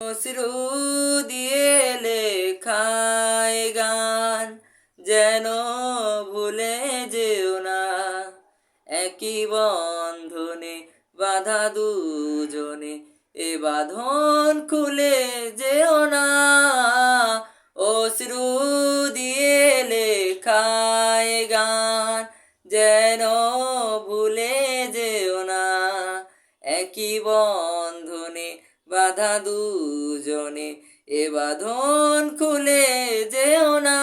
অশ্রু দিয়ে লেখায় গান, যেন ভুলে যেও না। একই বন্ধনে বাধা দুজনে, এ বাঁধন খুলে যেও না। অশ্রু দিয়ে লেখায় গান, যেন ভুলে যেও না। একই বন্ধনে বাধা দুজনে, এ বাঁধন খুলে যেও না।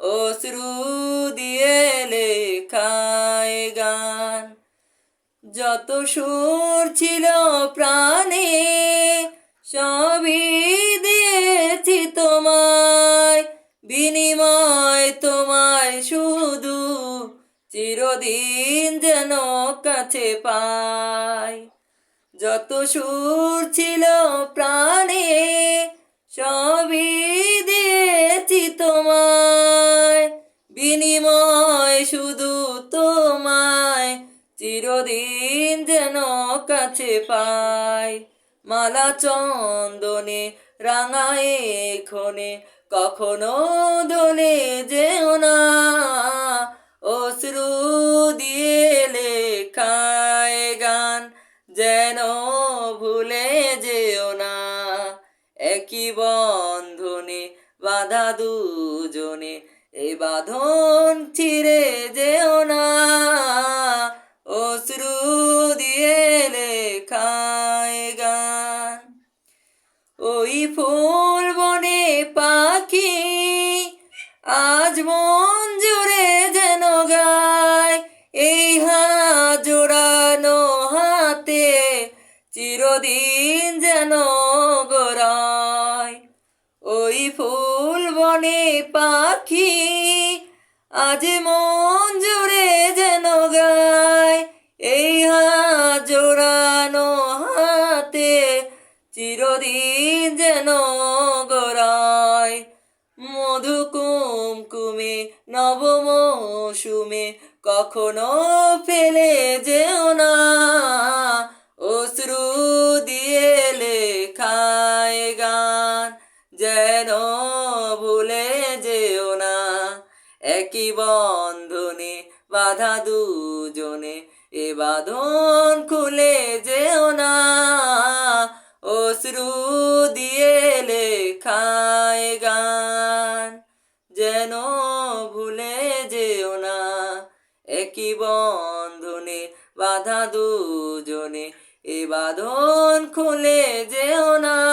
অশ্রু দিয়ে লেখায় গান। যত সুর ছিল প্রাণে, সবই দিয়েছি তোমায়। বিনিময় তোমায় শুধু চিরদিন যেন কাছে পাই। যত সুর ছিল প্রাণে সবই দিয়েছি তোমায়। বিনিময় শুধু তোমায়, চিরদিন যেন কাছে পাই। মালা চন্দনে, রাঙায় ক্ষণে কখনো দোলে যেও না। যেন ভুলে যেও না। একই বন্ধনে বাধা দুজনে, এ বাঁধন ছিঁড়ে যেও না। অশ্রু দিয়ে লেখায় গান। ওই ফুল বনে পাখি চিরদিন যেন গোড়ায় ওই ফুল বনে পাখি আজ মন জুড়ে যেন গায়। এই হাত জোড়ানো হাতে চিরদিন যেন গোড়ায়। মধু কুমকুমে নব মৌসুমে কখনো ফেলে যেও না। যেন ভুলে যেও না। একই বন্ধনে বাধা দুজনে, এ বাঁধন খুলে যেও না। অশ্রু দিয়ে লেখায় গান যেন ভুলে যেও না। একই বন্ধনে বাধা দুজনে, এ বাঁধন খুলে যেও না।